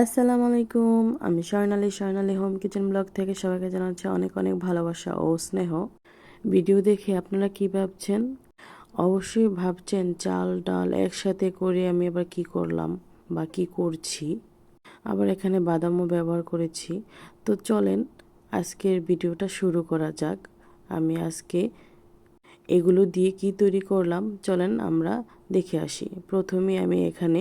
আসসালামু আলাইকুম, আমি Swarnali Swarnali home kitchen blog থেকে সবাইকে জানাচ্ছি অনেক অনেক ভালোবাসা ও স্নেহ। ভিডিও দেখে আপনারা কি ভাবছেন? অবশ্যই ভাবছেন চাল, ডাল একসাথে করে আমি আবার কি করলাম বা কি করছি? আবার এখানে বাদামও ব্যবহার করেছি। তো চলেন আজকের ভিডিওটা শুরু করা যাক। আমি আজকে এগুলো দিয়ে কি তৈরি করলাম? চলেন আমরা দেখে আসি। প্রথমে আমি এখানে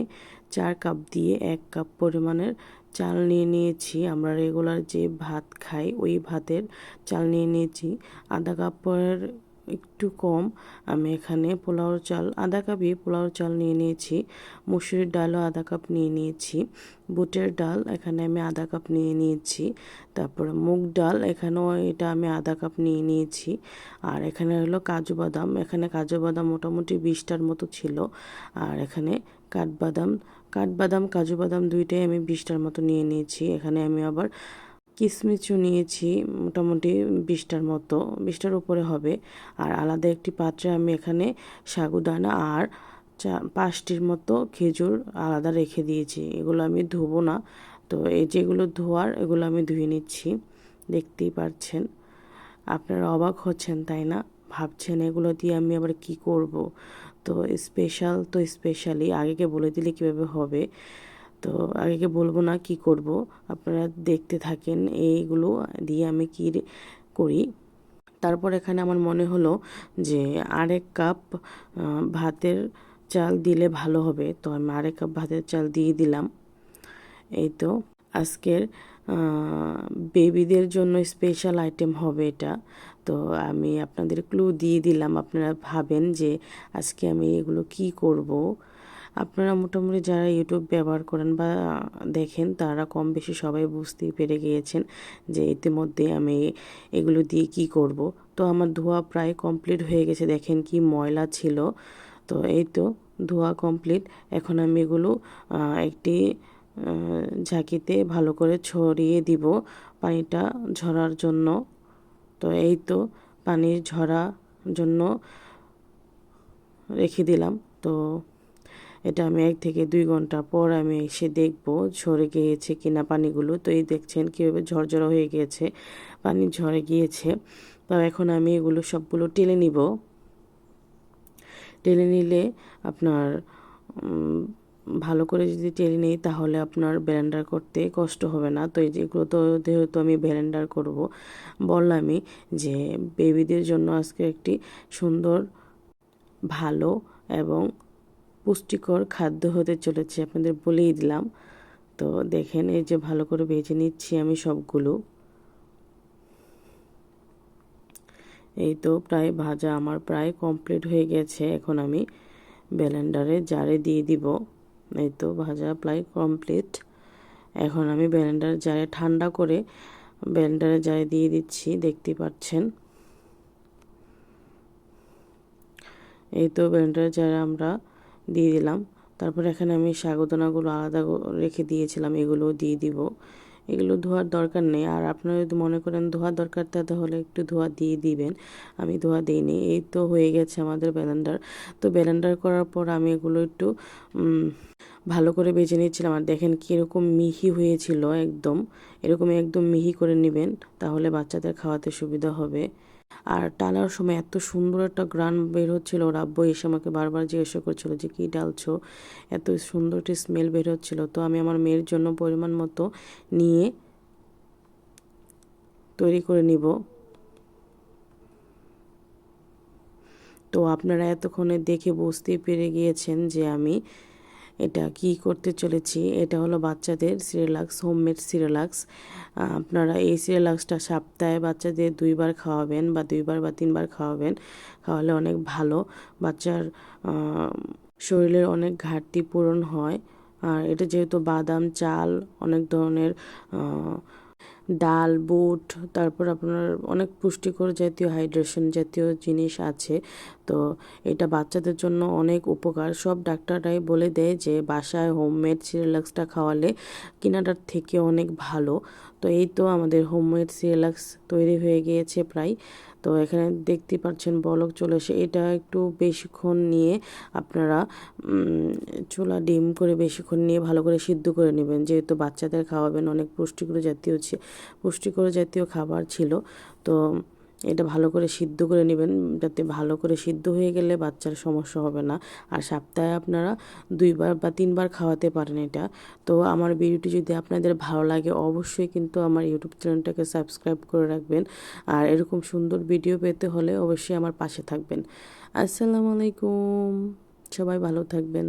চার কাপ দিয়ে এক কাপ পরিমাণের চাল নিয়ে নিয়েছি। আমরা রেগুলার যে ভাত খাই, ওই ভাতের চাল নিয়ে নিয়েছি। আধা কাপের একটু কম। আমি এখানে পোলাওর চাল, আধা কাপই পোলাওর চাল নিয়ে নিয়েছি। মুসুরির ডালও আধা কাপ নিয়ে নিয়েছি। বুটের ডাল এখানে আমি আধা কাপ নিয়ে নিয়েছি। তারপরে মুগ ডাল এখানেও এটা আমি আধা কাপ নিয়ে নিয়েছি। আর এখানে হলো কাজু বাদাম। এখানে কাজু বাদাম মোটামুটি বিশটার মতো ছিল। আর এখানে কাঠবাদাম কাঠবাদাম, কাজু বাদাম দুইটাই আমি বিশটার মতো নিয়ে নিয়েছি। এখানে আমি আবার কিশমিচও নিয়েছি, মোটামুটি বিশটার মতো, বিশটার উপরে হবে। আর আলাদা একটি পাত্রে আমি এখানে সাগুদানা আর চা, পাঁচটির মতো খেজুর আলাদা রেখে দিয়েছি। এগুলো আমি ধুবো না। তো এই যেগুলো ধোয়ার, এগুলো আমি ধুয়ে নিচ্ছি। দেখতেই পাচ্ছেন আপনারা অবাক হচ্ছেন, তাই না? ভাবছেন এগুলো দিয়ে আমি আবার কি করব? তো স্পেশাল তো স্পেশালি আগেকে বলে দিলে কীভাবে হবে? তো আগেকে বলব না কি করব। আপনারা দেখতে থাকেন এইগুলো দিয়ে আমি কি করি। তারপর এখানে আমার মনে হলো যে আরেক কাপ ভাতের চাল দিলে ভালো হবে। তো আমি আরেক কাপ ভাতের চাল দিয়ে দিলাম। এই তো আজকের বেবিদের জন্য স্পেশাল আইটেম হবে এটা। তো আমি আপনাদের ক্লু দিয়ে দিলাম। আপনারা ভাবেন যে আজকে আমি এগুলো কি করব। আপনারা মোটামুটি যারা ইউটিউব ব্যবহার করেন বা দেখেন, তারা কম বেশি সবাই বুঝতেই পেরে গিয়েছেন যে ইতিমধ্যে আমি এগুলো দিয়ে কি করব। তো আমার ধোয়া প্রায় কমপ্লিট হয়ে গেছে। দেখেন কি ময়লা ছিল। তো এই তো ধোয়া কমপ্লিট এখন আমি এগুলো একটি ঝাঁকিতে ভালো করে ছড়িয়ে দিব পানিটা ঝরার জন্য। তো এই তো পানির ঝরা জন্য রেখে দিলাম। তো এটা আমি এক থেকে দুই ঘণ্টা পর আমি এসে দেখব ঝরে গিয়েছে কিনা পানিগুলো। তো এই দেখছেন কীভাবে ঝরঝরা হয়ে গিয়েছে, পানি ঝরে গিয়েছে। তো এখন আমি এগুলো সবগুলো টেলে নিব। টেলে নিলে আপনার ভালো করে যদি টেনে নিই তাহলে আপনার ব্লেন্ডার করতে কষ্ট হবে না। তো এই যেগুলো তো, যেহেতু আমি ব্লেন্ডার করব, বললামই যে বেবিদের জন্য আজকে একটি সুন্দর, ভালো এবং পুষ্টিকর খাদ্য হতে চলেছে, আপনাদের বলেই দিলাম। তো দেখেন, এই যে ভালো করে ভেজে নিচ্ছি আমি সবগুলো। এই তো প্রায় ভাজা আমার প্রায় কমপ্লিট হয়ে গেছে, এখন আমি ব্লেন্ডারে জারে দিয়ে দিব। এই তো ভাজা প্রায় কমপ্লিট এখন আমি ব্লেন্ডার জারে ঠান্ডা করে ব্লেন্ডারে জারে দিয়ে দিচ্ছি, দেখতে পাচ্ছেন। এই তো ব্লেন্ডারে জারে আমরা দিয়ে দিলাম। তারপর এখানে আমি সাগুদানাগুলো আলাদা রেখে দিয়েছিলাম, এগুলো দিয়ে দিব। এগুলো ধোয়ার দরকার নেই। আর আপনারা যদি মনে করেন ধোয়ার দরকার তাহলে একটু ধোয়া দিয়ে দিবেন। আমি ধোয়া দিইনি। এই তো হয়ে গেছে আমাদের ব্যালেন্ডার। তো ব্যালেন্ডার করার পর আমি এগুলো একটু ভালো করে বেজে নিচ্ছিলাম। আর দেখেন কীরকম মিহি হয়েছিল একদম। এরকম একদম মিহি করে নেবেন, তাহলে বাচ্চাদের খাওয়াতে সুবিধা হবে। আর টানার সময় এত সুন্দর একটা গ্রান বের হচ্ছিল। ওর আব্বু এসে আমাকে বারবার জিজ্ঞাসা করছিল যে, কী ডালছো এত সুন্দর একটি স্মেল বের হচ্ছিল। তো আমি আমার মেয়ের জন্য পরিমাণ মতো নিয়ে তৈরি করে নিব। তো আপনারা এতক্ষণে দেখে বুঝতেই পেরে গিয়েছেন যে আমি এটা কি করতে চলেছি? এটা হলো বাচ্চাদের সিরিলাক্স হোমমেড সিরিলাক্স আপনারা এই সিরিলাক্সটা সপ্তাহে বাচ্চাদের দুইবার খাওয়াবেন বা দুইবার বা তিনবার খাওয়াবেন। খাওয়ালে অনেক ভালো। বাচ্চার শরীরের অনেক ঘাটতি পূরণ হয়। আর এটা যেহেতু বাদাম, চাল, অনেক ধরনের ডাল, বুট, তারপর আপনার অনেক পুষ্টিকর জাতীয় হাইড্রেশন জাতীয় জিনিস আছে। তো এটা বাচ্চাদের জন্য অনেক উপকার। সব ডাক্তাররাই বলে দেয় যে, বাসায় হোমমেড সিরিলাক্সটা খাওয়ালে কিনাটার থেকে অনেক ভালো। তো এই তো আমাদের হোমমেড সিরিলাক্স তৈরি হয়ে গিয়েছে প্রায়। তো এখানে দেখতে পাচ্ছেন বলক চলে এসে, এটা একটু বেশিক্ষণ নিয়ে আপনারা চুলা ডিম করে বেশিক্ষণ নিয়ে ভালো করে সিদ্ধ করে নেবেন। যেহেতু বাচ্চাদের খাওয়াবেন, অনেক পুষ্টিকর জাতীয় পুষ্টিকর জাতীয় খাবার ছিল, তো এটা ভালো করে সিদ্ধ করে নেবেন, যাতে ভালো করে সিদ্ধ হয়ে গেলে বাচ্চার সমস্যা হবে না। আর সপ্তাহে আপনারা দুইবার বা তিনবার খাওয়াতে পারেন এটা। তো আমার ভিডিওটি যদি আপনাদের ভালো লাগে, অবশ্যই কিন্তু আমার ইউটিউব চ্যানেলটাকে সাবস্ক্রাইব করে রাখবেন। আর এরকম সুন্দর ভিডিও পেতে হলে অবশ্যই আমার পাশে থাকবেন। আসসালামু আলাইকুম। সবাই ভালো থাকবেন।